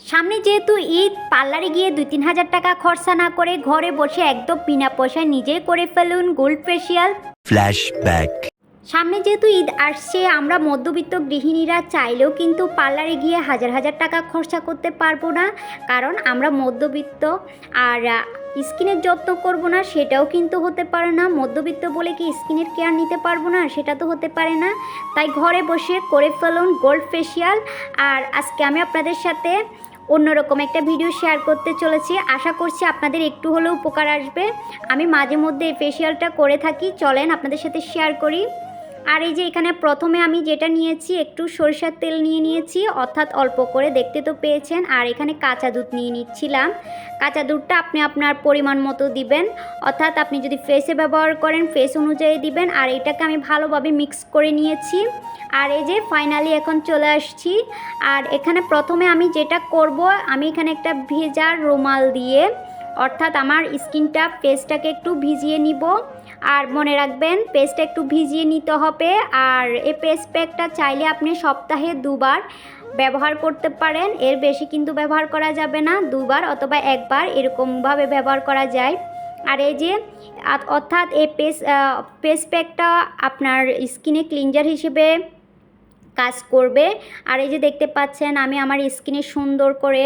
সামনে যেহেতু ঈদ পার্লারে গিয়ে দুই তিন হাজার টাকা খরচা না করে ঘরে বসে একদম বিনা পয়সায় নিজেই করে ফেলুন গোল্ড ফেসিয়াল। Flashback. সামনে যেহেতু ঈদ আসছে আমরা মধ্যবিত্ত গৃহিণীরা চাইলেও কিন্তু পার্লারে গিয়ে হাজার হাজার টাকা খরচা করতে পারব না। কারণ আমরা মধ্যবিত্ত আর স্কিনের যত্ন করব না সেটাও কিন্তু হতে পারে না। মধ্যবিত্ত বলে কি স্কিনের কেয়ার নিতে পারব না? সেটা তো হতে পারে না। তাই ঘরে বসে করে ফেলুন গোল্ড ফেসিয়াল। আর আজকে আমি আপনাদের সাথে অন্যরকম একটা ভিডিও শেয়ার করতে চলেছি। আশা করছি আপনাদের একটু হলেও উপকার আসবে। আমি মাঝে মধ্যে এই ফেসিয়ালটা করে থাকি। চলেন আপনাদের সাথে শেয়ার করি। আর এই যে এখানে প্রথমে আমি যেটা নিয়েছি, একটু সরিষার তেল নিয়ে নিয়েছি, অর্থাৎ অল্প করে, দেখতে তো পেয়েছেন। আর এখানে কাঁচা দুধ নিয়ে নিচ্ছিলাম। কাঁচা দুধটা আপনি আপনার পরিমাণ মতো দিবেন। অর্থাৎ আপনি যদি ফেসে ব্যবহার করেন ফেস অনুযায়ী দিবেন। আর এটাকে আমি ভালোভাবে মিক্স করে নিয়েছি। আর এই যে ফাইনালি এখন চলে আসছি। আর এখানে প্রথমে আমি যেটা করব, আমি এখানে একটা ভেজা রুমাল দিয়ে, অর্থাৎ আমার স্কিনটা, ফেসটাকে একটু ভিজিয়ে নিব। আর মনে রাখবেন পেস্টটা একটু ভিজিয়ে নিতে হবে। আর এই পেস্ট প্যাকটা চাইলে আপনি সপ্তাহে দুবার ব্যবহার করতে পারেন। এর বেশি কিন্তু ব্যবহার করা যাবে না, দুবার অথবা একবার এরকমভাবে ব্যবহার করা যায়। আর এই যে, অর্থাৎ এই পেস পেস প্যাকটা আপনার স্কিনে ক্লিনজার হিসেবে কাজ করবে। আর এই যে দেখতে পাচ্ছেন, আমি আমার স্কিনে সুন্দর করে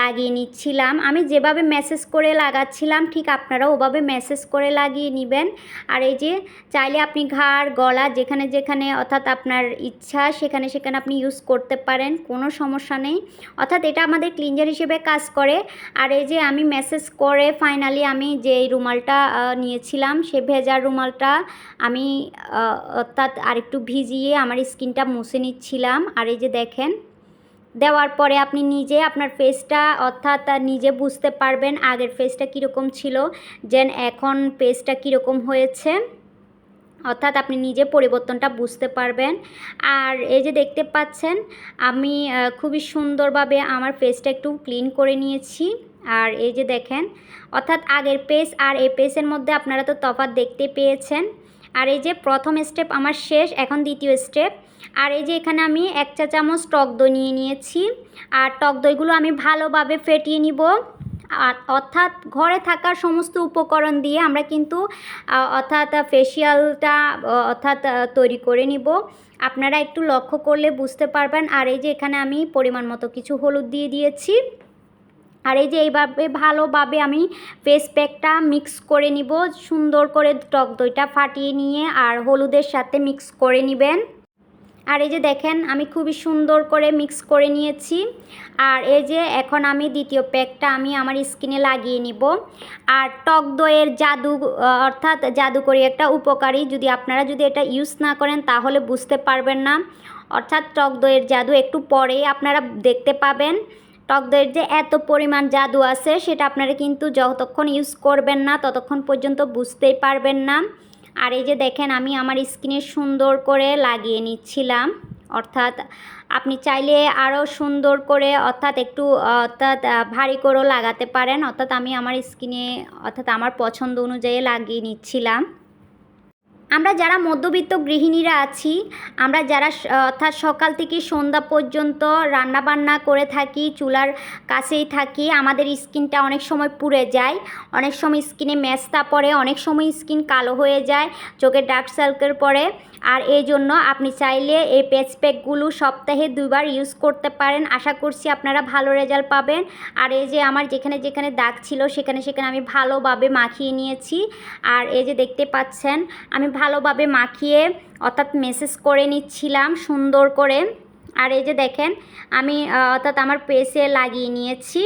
লাগিয়ে নিচ্ছিলাম। আমি যেভাবে মেসেজ করে লাগাচ্ছিলাম, ঠিক আপনারা ওভাবে মেসেজ করে লাগিয়ে নেবেন। আর এই যে চাইলে আপনি ঘাড়, গলা যেখানে যেখানে অর্থাৎ আপনার ইচ্ছা সেখানে সেখানে আপনি ইউজ করতে পারেন, কোনো সমস্যা নেই। অর্থাৎ এটা আমাদের ক্লিনজার হিসেবে কাজ করে। আর এই যে আমি মেসেজ করে ফাইনালি আমি যে রুমালটা নিয়েছিলাম, সে ভেজার রুমালটা আমি অর্থাৎ আরেকটু ভিজিয়ে আমার স্কিনটা মুছে নিচ্ছিলাম। আর এই যে দেখেন, দেওয়ার পরে আপনি নিজে আপনার ফেসটা অর্থাৎ নিজে বুঝতে পারবেন আগের ফেসটা কীরকম ছিল, যেন এখন ফেসটা কীরকম হয়েছে। অর্থাৎ আপনি নিজে পরিবর্তনটা বুঝতে পারবেন। আর এই যে দেখতে পাচ্ছেন, আমি খুবই সুন্দরভাবে আমার ফেসটা একটু ক্লিন করে নিয়েছি। আর এই যে দেখেন, অর্থাৎ আগের পেজ আর এই পেজের মধ্যে আপনারা তো তফাৎ দেখতে পেয়েছেন। আর এই যে প্রথম স্টেপ আমার শেষ, এখন দ্বিতীয় স্টেপ আর এই যে এখানে আমি এক চা চামচ টক দই নিয়ে নিয়েছি। আর টক দইগুলো আমি ভালোভাবে ফেটিয়ে নিব। আর অর্থাৎ ঘরে থাকা সমস্ত উপকরণ দিয়ে আমরা কিন্তু অর্থাৎ ফেসিয়ালটা অর্থাৎ তৈরি করে নিব। আপনারা একটু লক্ষ্য করলে বুঝতে পারবেন। আর এই যে এখানে আমি পরিমাণ মতো কিছু হলুদ দিয়ে দিয়েছি। আর এই যে এইভাবে ভালোভাবে আমি ফেস প্যাকটা মিক্স করে নিব, সুন্দর করে টক দইটা ফাটিয়ে নিয়ে আর হলুদের সাথে মিক্স করে নেবেন। আর এই যে দেখেন, আমি খুবই সুন্দর করে মিক্স করে নিয়েছি। আর এই যে এখন আমি দ্বিতীয় প্যাকটা আমি আমার স্কিনে লাগিয়ে নিব। আর টক দইয়ের জাদু, অর্থাৎ জাদুকরি একটা উপকারী, যদি আপনারা যদি এটা ইউজ না করেন তাহলে বুঝতে পারবেন না। অর্থাৎ টক দইয়ের জাদু একটু পরেই আপনারা দেখতে পাবেন। টক দইয়ের যে এত পরিমাণ জাদু আছে, সেটা আপনারা কিন্তু যতক্ষণ ইউজ করবেন না, ততক্ষণ পর্যন্ত বুঝতেই পারবেন না। আর এই যে দেখেন, আমি আমার স্কিনে সুন্দর করে লাগিয়ে নিচ্ছিলাম। অর্থাৎ আপনি চাইলে আরও সুন্দর করে, অর্থাৎ একটু, অর্থাৎ ভারী করেও লাগাতে পারেন। অর্থাৎ আমি আমার স্কিনে, অর্থাৎ আমার পছন্দ অনুযায়ী লাগিয়ে নিচ্ছিলাম। আমরা যারা মধ্যবিত্ত গৃহিণীরা আছি, আমরা যারা অর্থাৎ সকাল থেকে সন্ধ্যা পর্যন্ত রান্না বান্না করে থাকি, চুলার কাছেই থাকি, আমাদের স্কিনটা অনেক সময় পুড়ে যায়, অনেক সময় স্কিনে মেস্তা পড়ে, অনেক সময় স্কিন কালো হয়ে যায়, চোখে ডার্ক সার্কেল পড়ে। আর এই জন্য আপনি চাইলে এই পেস প্যাকগুলো সপ্তাহে দুবার ইউজ করতে পারেন। আশা করছি আপনারা ভালো রেজাল্ট পাবেন। আর এই যে আমার যেখানে যেখানে দাগ ছিল, সেখানে সেখানে আমি ভালোভাবে মাখিয়ে নিয়েছি। আর এই যে দেখতে পাচ্ছেন, আমি ভালোভাবে মাখিয়ে অর্থাৎ মেসেজ করে নিচ্ছিলাম সুন্দর করে। আর এই যে দেখেন, আমি অর্থাৎ আমার পেসে লাগিয়ে নিয়েছি।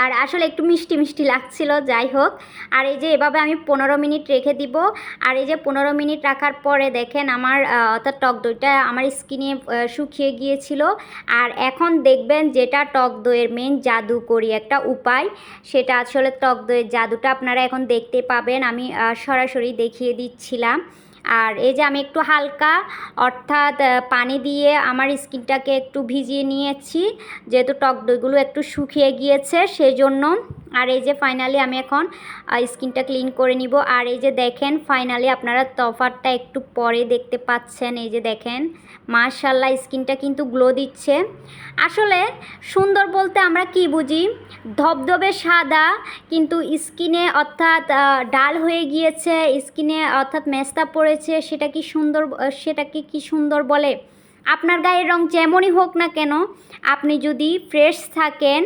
আর আসলে একটু মিষ্টি মিষ্টি লাগছিল, যাই হোক। আর এই যে এভাবে আমি পনেরো মিনিট রেখে দিব। আর এই যে পনেরো মিনিট রাখার পরে দেখেন আমার অর্থাৎ টক দইটা আমার স্কিনে শুকিয়ে গিয়েছিল। আর এখন দেখবেন যেটা টক দইয়ের মেন জাদুকরি একটা উপায়, সেটা আসলে টক দইয়ের জাদুটা আপনারা এখন দেখতে পাবেন। আমি সরাসরি দেখিয়ে দিচ্ছিলাম। আর এই যে আমি একটু হালকা, অর্থাৎ পানি দিয়ে আমার স্কিনটাকে একটু ভিজিয়ে নিয়েছি, যেহেতু টক দইগুলো একটু শুকিয়ে গিয়েছে সেই জন্য আর এই যে ফাইনালি আমি এখন স্কিনটা ক্লিন করে নিব। আর এই যে দেখেন ফাইনালি আপনারা তফাতটা একটু পরে দেখতে পাচ্ছেন। এই যে দেখেন মার্শাল্লাহ স্কিনটা কিন্তু গ্লো দিচ্ছে। আসলে সুন্দর বলতে আমরা কি বুঝি? ধবধবে সাদা, কিন্তু স্কিনে অর্থাৎ ডাল হয়ে গিয়েছে, স্কিনে অর্থাৎ মেস্তা পড়েছে, সেটা কি সুন্দর সেটাকে কি সুন্দর বলে? আপনার গায়ের রং যেমনই হোক না কেন, আপনি যদি ফ্রেশ থাকেন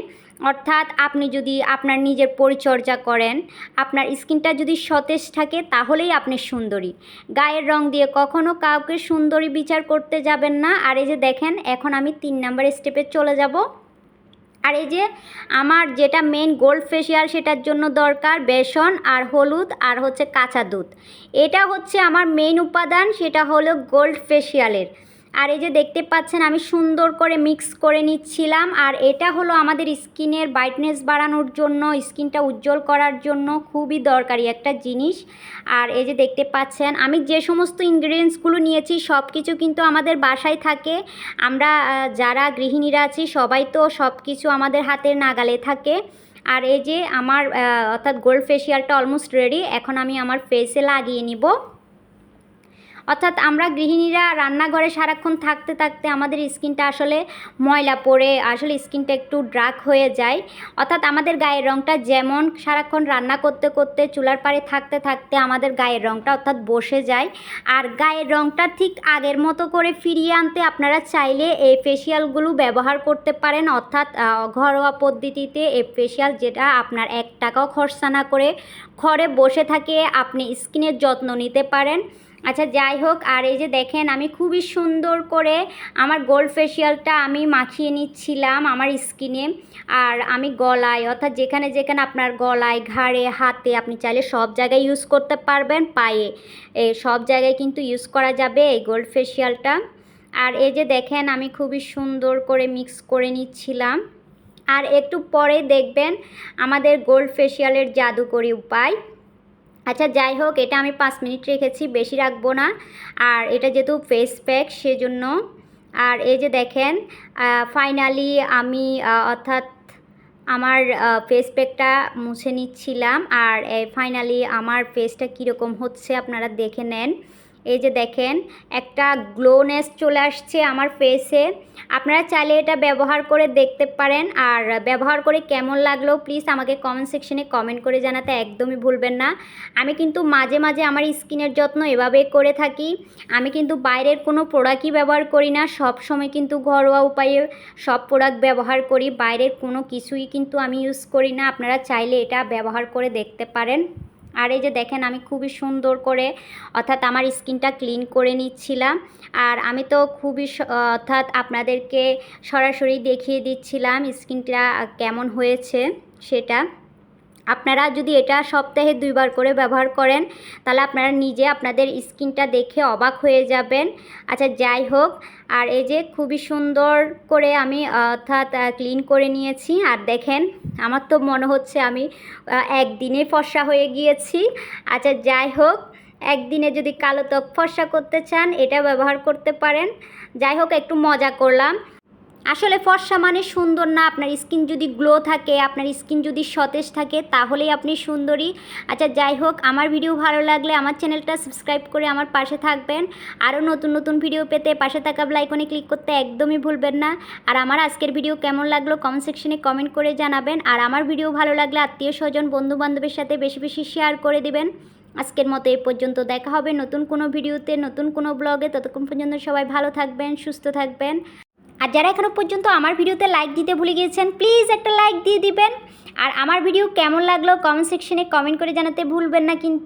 অর্থাৎ আপনি যদি আপনার নিজের পরিচর্যা করেন, আপনার স্কিনটা যদি সতেজ থাকে তাহলেই আপনি সুন্দরী। গায়ের রং দিয়ে কখনো কাউকে সুন্দরী বিচার করতে যাবেন না। আর এই যে দেখেন, এখন আমি তিন নাম্বার স্টেপে চলে যাব। আর এই যে আমার যেটা মেন গোল্ড ফেসিয়াল সেটার জন্য দরকার বেসন আর হলুদ আর হচ্ছে কাঁচা দুধ। এটা হচ্ছে আমার মেন উপাদান, সেটা হলো গোল্ড ফেসিয়ালের আর এই যে দেখতে পাচ্ছেন, আমি সুন্দর করে মিক্স করে নিচ্ছিলাম। আর এটা হলো আমাদের স্কিনের ব্রাইটনেস বাড়ানোর জন্য, স্কিনটা উজ্জ্বল করার জন্য খুবই দরকারি একটা জিনিস। আর এই যে দেখতে পাচ্ছেন, আমি যে সমস্ত ইনগ্রিডিয়েন্টসগুলো নিয়েছি সব কিছু কিন্তু আমাদের বাসায় থাকে। আমরা যারা গৃহিণীরা আছি, সবাই তো সব কিছু আমাদের হাতের নাগালে থাকে। আর এই যে আমার অর্থাৎ গোল্ড ফেসিয়ালটা অলমোস্ট রেডি এখন আমি আমার ফেসে লাগিয়ে নিব। অর্থাৎ আমরা গৃহিণীরা রান্নাঘরে সারাক্ষণ থাকতে থাকতে আমাদের স্কিনটা আসলে ময়লা পড়ে, আসলে স্কিনটা একটু ড্রাক হয়ে যায়। অর্থাৎ আমাদের গায়ের রঙটা যেমন সারাক্ষণ রান্না করতে করতে চুলার পাড়ে থাকতে থাকতে আমাদের গায়ের রঙটা অর্থাৎ বসে যায়। আর গায়ের রঙটা ঠিক আগের মতো করে ফিরিয়ে আনতে আপনারা চাইলে এই ফেসিয়ালগুলো ব্যবহার করতে পারেন। অর্থাৎ ঘরোয়া পদ্ধতিতে এই ফেসিয়াল যেটা আপনার এক টাকাও খরচা না করে ঘরে বসে থাকে, আপনি স্কিনের যত্ন নিতে পারেন। আচ্ছা যাই হোক, আর এই যে দেখেন, আমি খুবই সুন্দর করে আমার গোল্ড ফেসিয়ালটা আমি মাখিয়ে নিচ্ছিলাম আমার স্কিনে। আর আমি গলায়, অর্থাৎ যেখানে যেখানে আপনার গলায়, ঘাড়ে, হাতে আপনি চাইলে সব জায়গায় ইউজ করতে পারবেন, পায়ে। এই সব জায়গায় কিন্তু ইউজ করা যাবে এই গোল্ড ফেসিয়ালটা আর এই যে দেখেন, আমি খুবই সুন্দর করে মিক্স করে নিচ্ছিলাম। আর একটু পরে দেখবেন আমাদের গোল্ড ফেসিয়ালের জাদুকরি উপায়। আচ্ছা যাই হোক, এটা আমি পাঁচ মিনিট রেখেছি, বেশি রাখব না। আর এটা যেহেতু ফেস প্যাক সেজন্য। আর এই যে দেখেন ফাইনালি আমি অর্থাৎ আমার ফেস প্যাকটা মুছে নিচ্ছিলাম। আর ফাইনালি আমার ফেসটা কীরকম হচ্ছে আপনারা দেখে নেন। এই যে দেখেন, একটা গ্লোনেস চলে আসছে আমার ফেসে আপনারা চাইলে এটা ব্যবহার করে দেখতে পারেন। আর ব্যবহার করে কেমন লাগল প্লিজ আমাকে কমেন্ট সেকশনে কমেন্ট করে জানাতে একদমই ভুলবেন না। আমি কিন্তু মাঝে মাঝে আমার স্কিনের যত্ন এভাবে করে থাকি। আমি কিন্তু বাইরের কোনো প্রোডাক্টই ব্যবহার করি না। সব সময় কিন্তু ঘরোয়া উপায়ে সব প্রোডাক্ট ব্যবহার করি। বাইরের কোনো কিছুই কিন্তু আমি ইউজ করি না। আপনারা চাইলে এটা ব্যবহার করে দেখতে পারেন। আর এই যে দেখেন, আমি খুবই সুন্দর করে, অর্থাৎ আমার স্কিনটা ক্লিন করে নিচ্ছিলাম। আর আমি তো খুবই অর্থাৎ আপনাদেরকে সরাসরি দেখিয়ে দিচ্ছিলাম স্কিনটা কেমন হয়েছে সেটা। আপনারা যদি এটা সপ্তাহে দুইবার করে ব্যবহার করেন, তাহলে আপনারা নিজে আপনাদের স্কিনটা দেখে অবাক হয়ে যাবেন। আচ্ছা যাই হোক, আর এই যে খুবই সুন্দর করে আমি, অর্থাৎ ক্লিন করে নিয়েছি। আর দেখেন আমার তো মনে হচ্ছে আমি একদিনে ফর্সা হয়ে গিয়েছি। আচ্ছা যাই হোক, একদিনে যদি কালো ত্বক ফর্সা করতে চান, এটা ব্যবহার করতে পারেন। যাই হোক, একটু মজা করলাম। আসলে ফর্সা মানে সুন্দর না, আপনার স্কিন যদি গ্লো থাকে, আপনার স্কিন যদি সতেজ থাকে, তাহলেই আপনি সুন্দরী। আচ্ছা যাই হোক, আমার ভিডিও ভালো লাগলে আমার চ্যানেলটা সাবস্ক্রাইব করে আমার পাশে থাকবেন। আরও নতুন নতুন ভিডিও পেতে পাশে থাকা লাইকনে ক্লিক করতে একদমই ভুলবেন না। আর আমার আজকের ভিডিও কেমন লাগল কমেন্ট সেকশনে কমেন্ট করে জানাবেন। আর আমার ভিডিও ভালো লাগলে আত্মীয় স্বজন বন্ধু বান্ধবের সাথে বেশি বেশি শেয়ার করে দিবেন। আজকের মতো এই পর্যন্ত দেখা হবে নতুন কোনো ভিডিওতে নতুন কোনো ব্লগে ততক্ষণ পর্যন্ত সবাই ভালো থাকবেন, সুস্থ থাকবেন। আর যারা এখনও পর্যন্ত আমার ভিডিওতে লাইক দিতে ভুলে গিয়েছেন প্লিজ একটা লাইক দিয়ে দিবেন। আর আমার ভিডিও কেমন লাগল কমেন্ট সেকশনে কমেন্ট করে জানাতে ভুলবেন না কিন্তু।